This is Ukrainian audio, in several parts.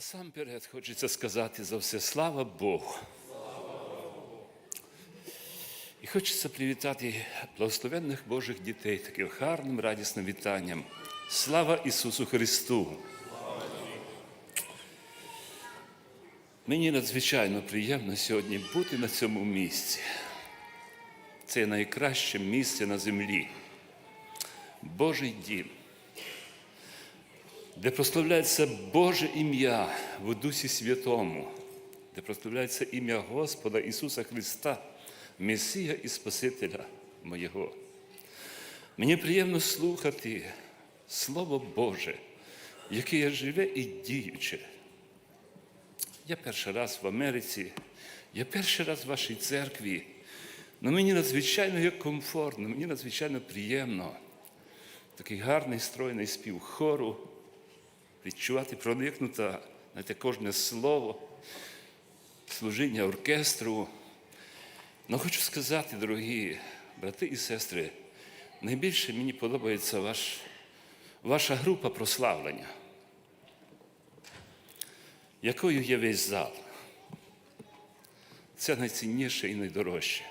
Насамперед хочеться сказати за все слава Богу. І хочеться привітати благословенних Божих дітей таким гарним, радісним вітанням. Слава Ісусу Христу! Мені надзвичайно приємно сьогодні бути на цьому місці. Це найкраще місце на землі. Божий дім, де прославляється Боже ім'я в Дусі Святому, де прославляється ім'я Господа Ісуса Христа, Месія і Спасителя моєго. Мені приємно слухати Слово Боже, яке є живе і діюче. Я перший раз в Америці, я перший раз в вашій церкві. Ну мені надзвичайно є комфортно, мені надзвичайно приємно. Такий гарний стройний спів хору, відчувати проникнуто знаєте, кожне слово, служіння оркестру. Ну хочу сказати, дорогі брати і сестри, найбільше мені подобається ваш, ваша група прославлення, якою є весь зал. Це найцінніше і найдорожче.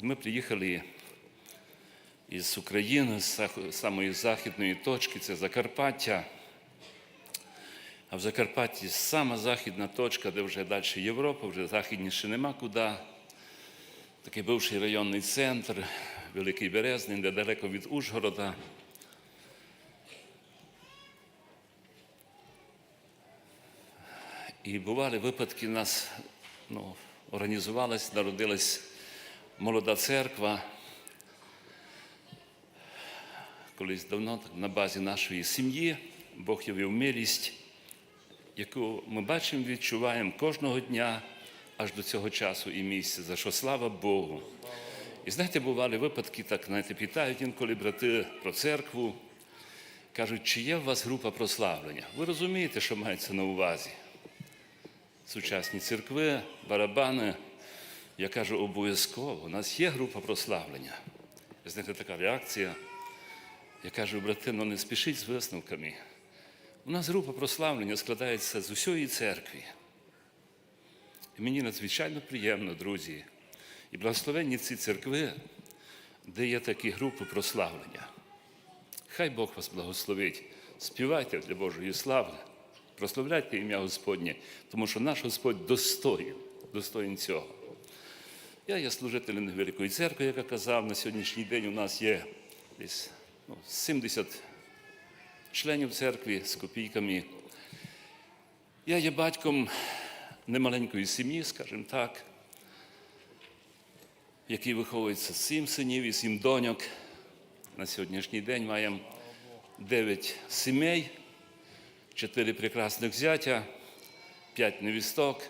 Ми приїхали із України, з самої західної точки, це Закарпаття. А в Закарпатті сама західна точка, де вже далі Європа, вже західніше нема куди. Такий бивший районний центр, Великий Березний, недалеко від Ужгорода. І бували випадки, у нас ну, організувалась, народилась молода церква. Колись давно на базі нашої сім'ї Бог явив милість, яку ми бачимо, відчуваємо кожного дня аж до цього часу і місця, за що слава Богу. І знаєте, бували випадки, так знаєте, питають інколи брати про церкву, кажуть, чи є у вас група прославлення? Ви розумієте, що мається на увазі? Сучасні церкви, барабани. Я кажу, обов'язково, у нас є група прославлення. Знаєте, така реакція. Я кажу, брати, ну не спішіть з висновками. У нас група прославлення складається з усієї церкви. І мені надзвичайно приємно, друзі, і благословенні ці церкви, де є такі групи прославлення. Хай Бог вас благословить. Співайте для Божої слави, прославляйте ім'я Господнє, тому що наш Господь достоїн, достоїн цього. Я є служителем невеликої церкви, як я казав, на сьогоднішній день у нас є десь 70 членів церкви з копійками. Я є батьком немаленької сім'ї, скажімо так, який виховується сім синів і сім доньок. На сьогоднішній день маємо 9 сімей, 4 прекрасних зятя, 5 невісток.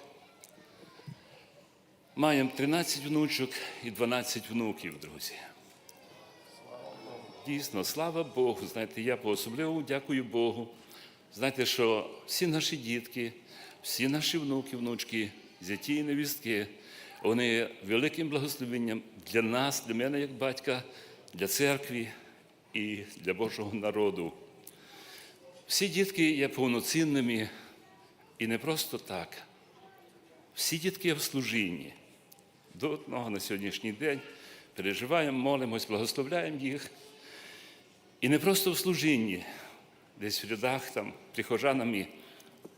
Маємо 13 внучок і 12 внуків, друзі. Дійсно, слава Богу. Знаєте, я по-особливо дякую Богу. Знаєте, що всі наші дітки, всі наші внуки, внучки, зяті і невістки, вони великим благословенням для нас, для мене як батька, для церкви і для Божого народу. Всі дітки є повноцінними і не просто так. Всі дітки є в служінні. До одного на сьогоднішній день переживаємо, молимось, благословляємо їх. І не просто в служінні, десь в рядах там прихожанами,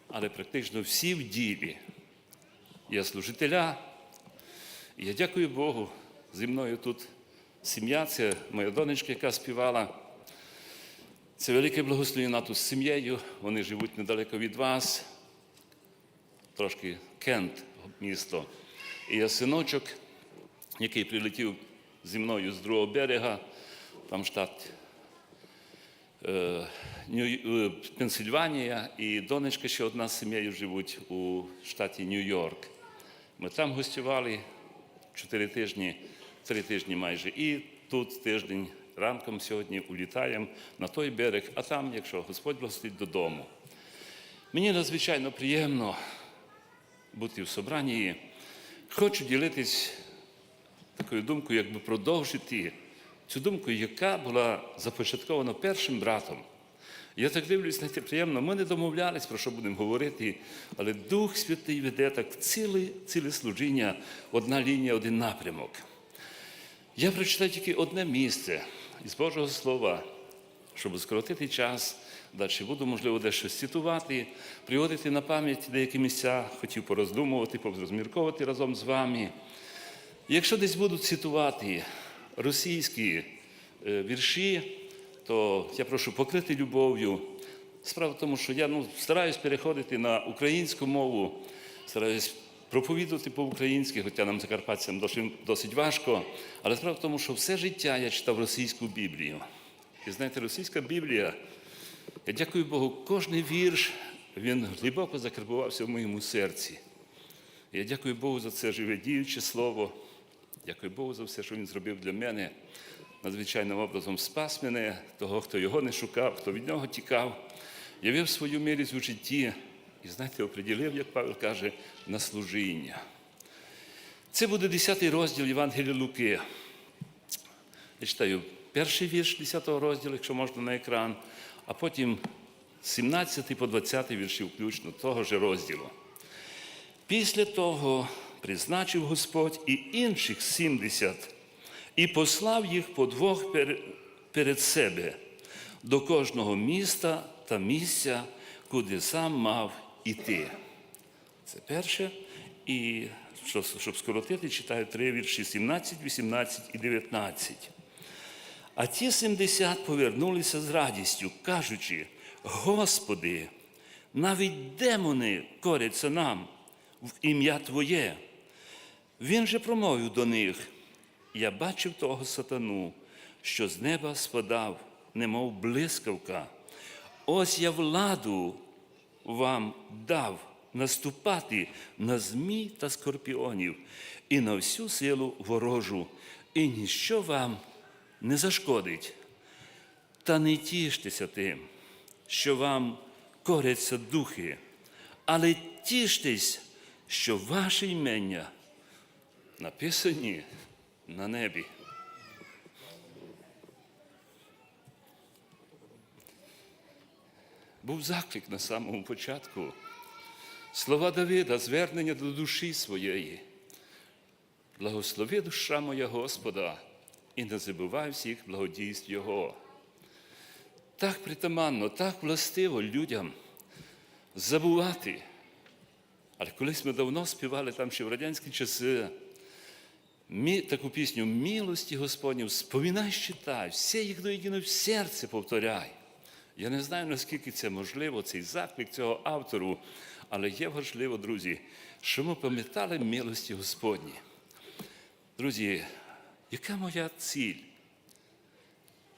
але практично всі в ділі. Я служителя. Я дякую Богу. Зі мною тут сім'я, це моя донечка, яка співала. Це велике благословення тут з сім'єю. Вони живуть недалеко від вас. Трошки Кент, місто. І я синочок, який прилетів зі мною з другого берега, там штат Пенсильванія, і донечка ще одна з сім'єю живуть у штаті Нью-Йорк. Ми там гостювали чотири тижні, три тижні майже, і тут тиждень ранком сьогодні улітаємо на той берег, а там, якщо Господь благословить, додому. Мені надзвичайно приємно бути в собранні. Хочу ділитись такою думкою, якби продовжити цю думку, яка була започаткована першим братом, Я так дивлюсь, знаєте, приємно. Ми не домовлялись, про що будемо говорити, але Дух Святий веде так ціле, ціле служіння, одна лінія, один напрямок. Я прочитаю тільки одне місце із Божого Слова, щоб скоротити час. Далі буду, можливо, дещо цитувати, приводити на пам'ять деякі місця, хотів пороздумувати, порозмірковувати разом з вами. Якщо десь будуть цитувати російські е, вірші, то я прошу покрити любов'ю. Справа в тому, що я ну, стараюсь переходити на українську мову, стараюсь проповідувати по-українськи, хоча нам закарпатцям досить, важко. Але справа в тому, що все життя я читав російську Біблію. І знаєте, російська Біблія, я дякую Богу, кожний вірш він глибоко закарбувався в моєму серці. Я дякую Богу за це живе діюче слово. Дякую Богу за все, що Він зробив для мене. Надзвичайним образом спас мене, того, хто його не шукав, хто від нього тікав, явив свою милість у житті і, знаєте, оприділив, як Павел каже, на служіння. Це буде 10 розділ Євангелія Луки. Я читаю перший вірш 10 розділу, якщо можна на екран, а потім 17 по 20 вірші включно того ж розділу. Після того призначив Господь і інших 70 і послав їх по двох перед себе до кожного міста та місця, куди сам мав іти. Це перше. І щоб скоротити, читаю три вірші 17, 18 і 19. А ті 70 повернулися з радістю, кажучи: Господи, навіть демони коряться нам в ім'я Твоє. Він же промовив до них: Я бачив того сатану, що з неба спадав, немов блискавка. Ось я владу вам дав наступати на змій та скорпіонів і на всю силу ворожу, і ніщо вам не зашкодить. Та не тіштеся тим, що вам коряться духи, але тіштесь, що ваше імення написані на небі. Був заклик на самому початку. Слова Давида, звернення до душі своєї. Благослови душа моя Господа, і не забувай всіх благодійств Його. Так притаманно, так властиво людям забувати. Але колись ми давно співали там ще в радянські часи таку пісню милості Господню, спомінай, читай, все їх до єдино в серце повторяй. Я не знаю, наскільки це можливо, цей заклик цього автору, але є важливо, друзі, що ми пам'ятали милості Господні. Друзі, яка моя ціль?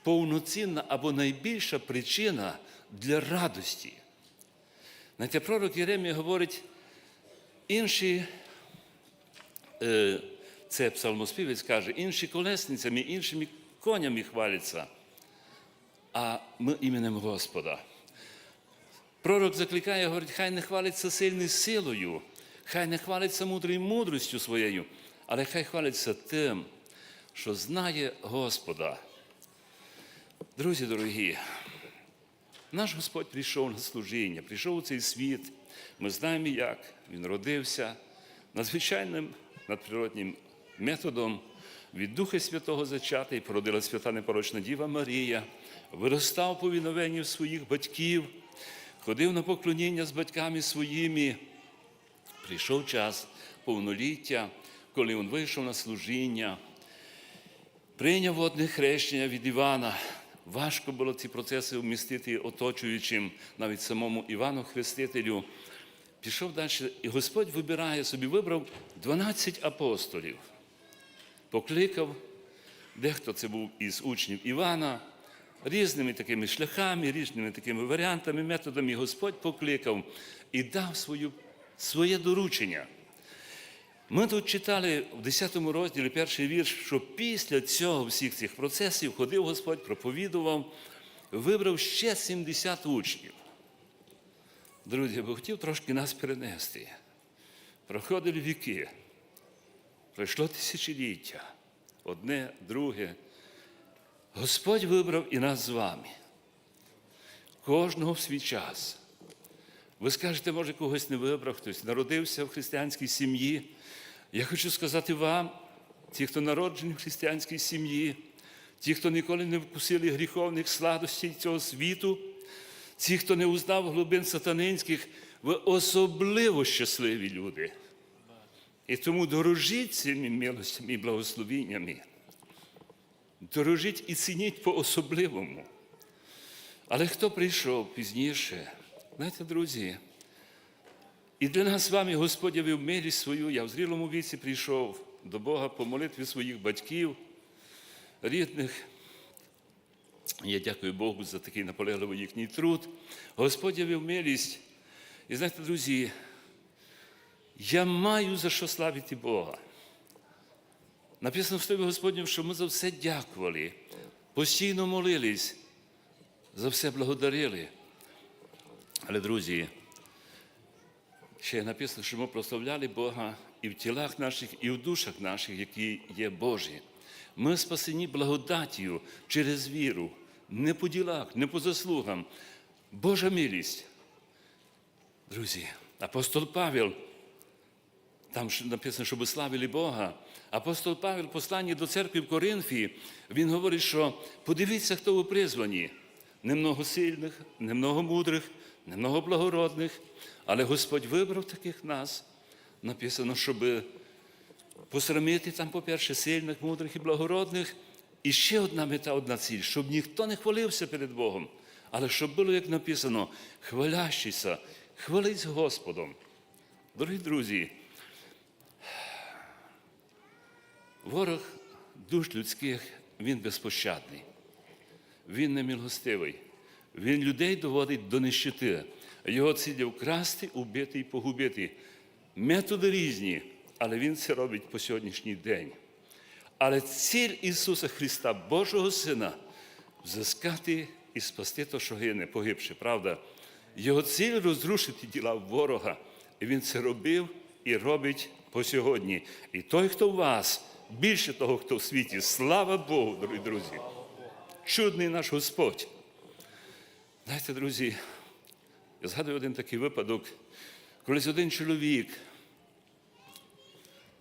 Повноцінна або найбільша причина для радості. Знаєте, пророк Єремія говорить, інші, е, це псалмоспівець каже, інші колесницями, іншими конями хваляться, а ми іменем Господа. Пророк закликає, говорить, хай не хвалиться сильною силою, хай не хвалиться мудрою мудростю своєю, але хай хвалиться тим, що знає Господа. Друзі дорогі, наш Господь прийшов на служіння, прийшов у цей світ. Ми знаємо, як Він родився надзвичайним надприроднім методом від Духа Святого зачатий, породила свята непорочна Діва Марія, виростав по віновенню своїх батьків, ходив на поклоніння з батьками своїми. Прийшов час повноліття, коли він вийшов на служіння, прийняв водне хрещення від Івана. Важко було ці процеси вмістити оточуючим, навіть самому Івану Хрестителю. Пішов далі, і Господь вибирає собі, вибрав 12 апостолів, покликав, дехто це був із учнів Івана, різними такими шляхами, різними такими варіантами, методами Господь покликав і дав свою, своє доручення. Ми тут читали в 10 розділі перший вірш, що після цього всіх цих процесів ходив Господь, проповідував, вибрав ще 70 учнів. Друзі, я би хотів трошки нас перенести. Проходили віки, пройшло тисячоліття, одне, друге. Господь вибрав і нас з вами. кожного в свій час. Ви скажете, може, когось не вибрав, хтось народився в християнській сім'ї. Я хочу сказати вам, ті, хто народжені в християнській сім'ї, ті, хто ніколи не вкусили гріховних сладостей цього світу, ті, хто не узнав глибин сатанинських, ви особливо щасливі люди. І тому дорожіть цими милостями і благословіннями. Дорожіть і цініть по-особливому. Але хто прийшов пізніше? Знаєте, друзі, і для нас з вами Господь явив милість свою. Я в зрілому віці прийшов до Бога по молитві своїх батьків, рідних. Я дякую Богу за такий наполегливий їхній труд. Господь явив милість. І знаєте, друзі, я маю за що славити Бога. Написано в Слові Господньому, що ми за все дякували, постійно молились, за все благодарили. Але, друзі, ще написано, що ми прославляли Бога і в тілах наших, і в душах наших, які є Божі. Ми спасені благодаттю через віру, не по ділах, не по заслугам. Божа милість. Друзі, апостол Павел, там написано, щоб славили Бога. Апостол Павел, в посланні до церкви в Коринфі, він говорить, що подивіться, хто ви призвані. Немного сильних, немного мудрих, немного благородних, але Господь вибрав таких нас. Написано, щоб посрамити там, по-перше, сильних, мудрих і благородних. І ще одна мета, одна ціль, щоб ніхто не хвалився перед Богом, але щоб було, як написано, хвалящийся, хвалить Господом. Дорогі друзі, ворог душ людських, він безпощадний, він немилостивий, він людей доводить до нищити. Його ціль вкрасти, убити і погубити. Методи різні, але він це робить по сьогоднішній день. Але ціль Ісуса Христа, Божого Сина, взискати і спасти то, що гине, погибши, правда? Його ціль розрушити діла ворога. І Він це робив і робить по сьогодні. І той, хто в вас, більше того, хто в світі, слава Богу, дорогі друзі. Чудний наш Господь. Знаєте, друзі, я згадую один такий випадок, колись один чоловік,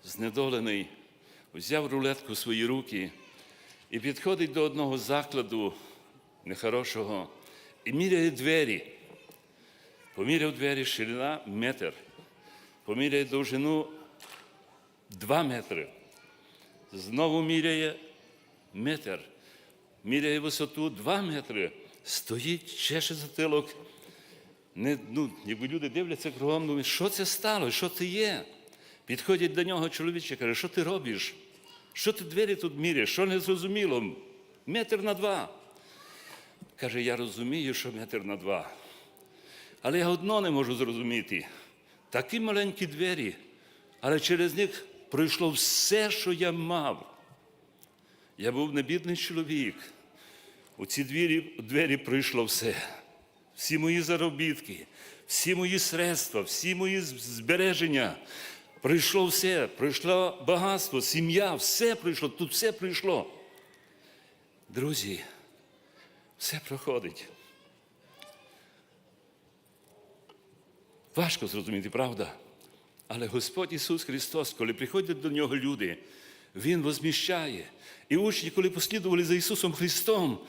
знедолений, взяв рулетку в свої руки і підходить до одного закладу нехорошого і міряє двері. Поміряв двері ширина метр, поміряє довжину два метри. Знову міряє метр, міряє висоту два метри, стоїть, чеше затилок. Не, ну, якби люди дивляться кругом, думають, що це стало, що це є. Підходять до нього чоловіче, каже, що ти робиш? Що ти двері тут міряєш? Що не зрозуміло? Метр на два. Каже, я розумію, що метр на два. Але я одно не можу зрозуміти. Такі маленькі двері, але через них пройшло все, що я мав. Я був небідний чоловік. У ці двері, двері пройшло все. Всі мої заробітки, всі мої средства, всі мої збереження. Прийшло все, пройшло багатство, сім'я, все пройшло, тут все прийшло. Друзі, все проходить. Важко зрозуміти, правда? Але Господь Ісус Христос, коли приходять до Нього люди, Він возміщає. І учні, коли послідували за Ісусом Христом,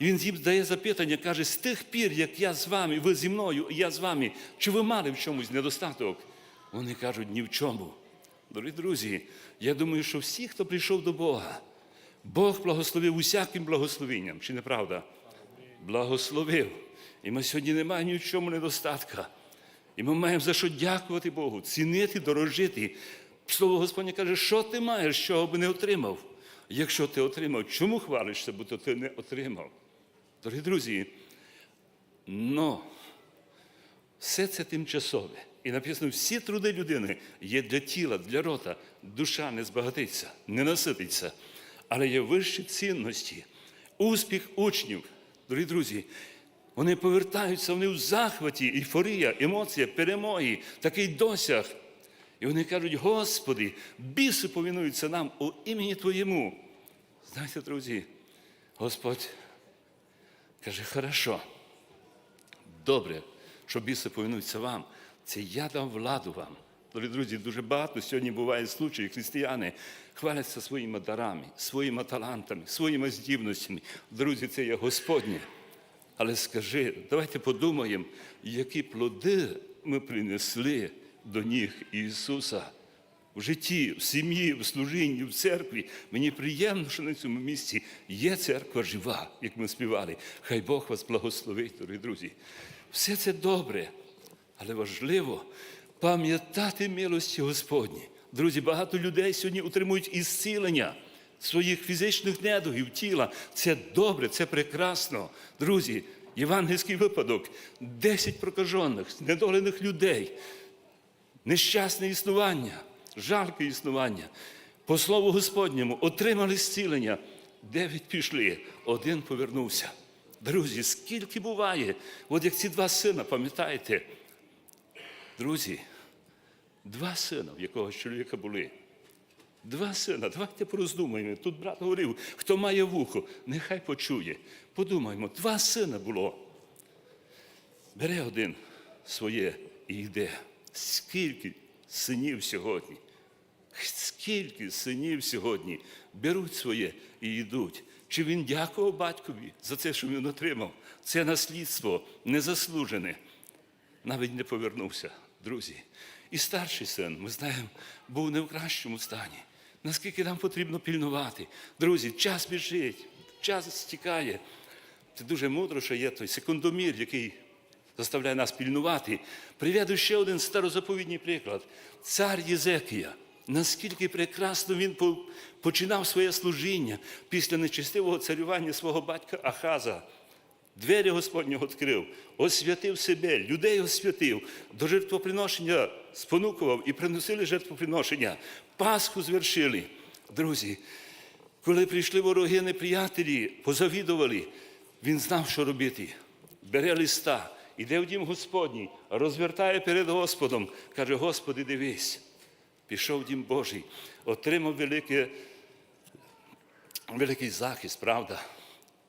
Він їм дає запитання, каже, з тих пір, як я з вами, ви зі мною, і я з вами, чи ви мали в чомусь недостаток? Вони кажуть, ні в чому. Дорогі друзі, я думаю, що всі, хто прийшов до Бога, Бог благословив усяким благословенням, чи не правда? Благословив. І ми сьогодні не маємо ні в чому недостатка. І ми маємо за що дякувати Богу, цінити, дорожити. Слово Господнє каже, що ти маєш, чого би не отримав. Якщо ти отримав, чому хвалишся, бо то ти не отримав? Дорогі друзі, но все це тимчасове. І написано, всі труди людини є для тіла, для рота. Душа не збагатиться, не насититься, але є вищі цінності, успіх учнів. Дорогі друзі, вони повертаються, вони в захваті, ейфорія, емоція, перемоги, такий досяг. І вони кажуть, Господи, біси повінуються нам у імені Твоєму. Знаєте, друзі, Господь каже, хорошо, добре, що біси повинуються вам. Це я дав владу вам. Дорогі друзі, дуже багато сьогодні буває случаїв, християни хваляться своїми дарами, своїми талантами, своїми здібностями. Друзі, це є Господнє. Але скажи, давайте подумаємо, які плоди ми принесли до ніг Ісуса в житті, в сім'ї, в служінні, в церкві. Мені приємно, що на цьому місці є церква жива, як ми співали. Хай Бог вас благословить, дорогі друзі. Все це добре, але важливо пам'ятати милості Господні. Друзі, багато людей сьогодні отримують ісцілення своїх фізичних недугів тіла. Це добре, це прекрасно. Друзі, євангельський випадок: 10 прокажених, недолених людей, нещасне існування, жалке існування. По слову Господньому отримали зцілення. Дев'ять пішли, один повернувся. Друзі, скільки буває, от як ці два сина, пам'ятаєте? Друзі, два сина в якогось чоловіка були. Два сина, давайте пороздумаємо. Тут брат говорив, хто має вухо, нехай почує. Подумаємо, два сина було. Бере один своє і йде. Скільки синів сьогодні? Скільки синів сьогодні беруть своє і йдуть. Чи він дякував батькові за те, що він отримав? Це наслідство незаслужене. Навіть не повернувся, друзі. І старший син, ми знаємо, був не в кращому стані. Наскільки нам потрібно пільнувати? Друзі, час біжить, час стікає. Це дуже мудро, що є той секундомір, який заставляє нас пільнувати. Приведу ще один старозаповідній приклад. Цар Єзекія. Наскільки прекрасно він починав своє служіння після нечестивого царювання свого батька Ахаза. Двері Господнього відкрив, освятив себе, людей освятив, до жертвоприношення спонукував і приносили жертвоприношення. Пасху звершили. Друзі, коли прийшли вороги неприятелі, позавідували, він знав, що робити. Бере листа, іде в дім Господній, розвертає перед Господом, каже: Господи, дивись. Пішов дім Божий, отримав велике, великий захист, правда?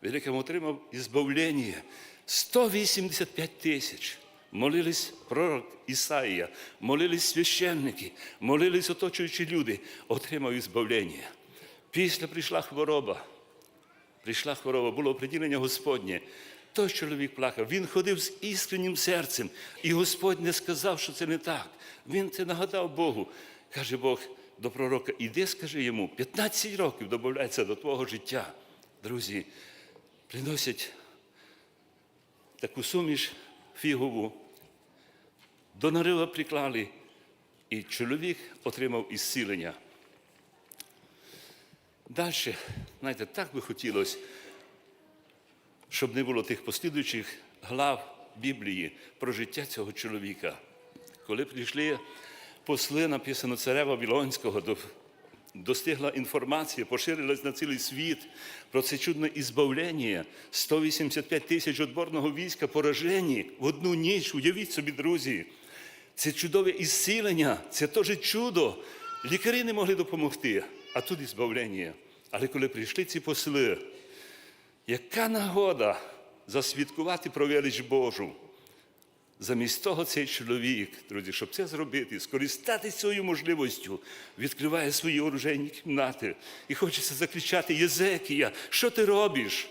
Великим отримав ізбавлення. 185 тисяч. Молились пророк Ісаїя, молились священники, молились оточуючі люди, отримав ізбавлення. Після прийшла хвороба. Прийшла хвороба, було приділення Господнє. Той чоловік плакав, він ходив з іскреннім серцем, і Господь не сказав, що це не так. Він це нагадав Богу. Каже Бог до пророка, іди, скажи йому, 15 років додається до твого життя. Друзі, приносять таку суміш фігову, до нарива приклали, і чоловік отримав ісцілення. Далі, знаєте, так би хотілося, щоб не було тих послідуючих глав Біблії про життя цього чоловіка. Коли прийшли посли, написано царя Вавилонського, до- достигла інформація, поширилась на цілий світ про це чудне ізбавлення. 185 тисяч відборного війська поражені в одну ніч. Уявіть собі, друзі. Це чудове ісцілення, це теж чудо. Лікарі не могли допомогти, а тут ізбавлення. Але коли прийшли ці посли, яка нагода засвідкувати про велич Божу? Замість того цей чоловік, друзі, щоб це зробити, скористатися цією можливістю, відкриває свої оружейні кімнати і хочеться закричати: Єзекія, що ти робиш?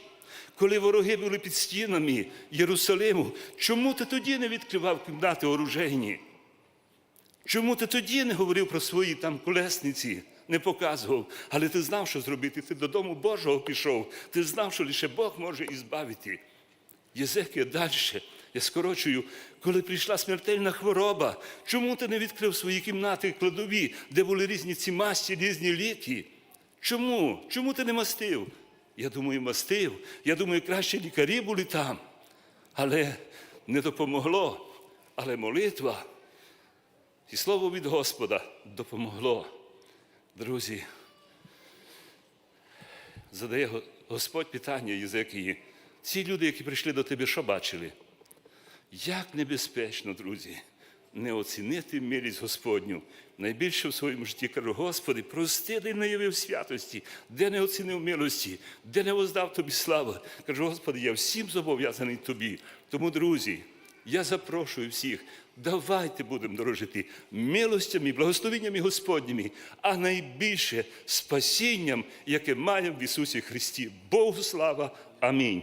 Коли вороги були під стінами Єрусалиму, чому ти тоді не відкривав кімнати оружейні? Чому ти тоді не говорив про свої там колесниці, не показував, але ти знав, що зробити. Ти додому Божого пішов, ти знав, що лише Бог може ізбавити. Єзекія далі. Я скорочую, коли прийшла смертельна хвороба, чому ти не відкрив свої кімнати кладові, де були різні ці масті, різні ліки? Чому? Чому ти не мастив? Я думаю, мастив. Я думаю, краще лікарі були там. Але не допомогло. Але молитва і слово від Господа допомогло. Друзі, задає Господь питання Єзекії. Ці люди, які прийшли до тебе, що бачили? Як небезпечно, друзі, не оцінити милість Господню. Найбільше в своєму житті кажу, Господи, прости, де не святості, де не оцінив милості, де не воздав тобі славу. Кажу, Господи, я всім зобов'язаний тобі. Тому, друзі, Я запрошую всіх, давайте будемо дорожити милостями, благословеннями Господніми, а найбільше спасінням, яке маємо в Ісусі Христі. Богу слава. Амінь.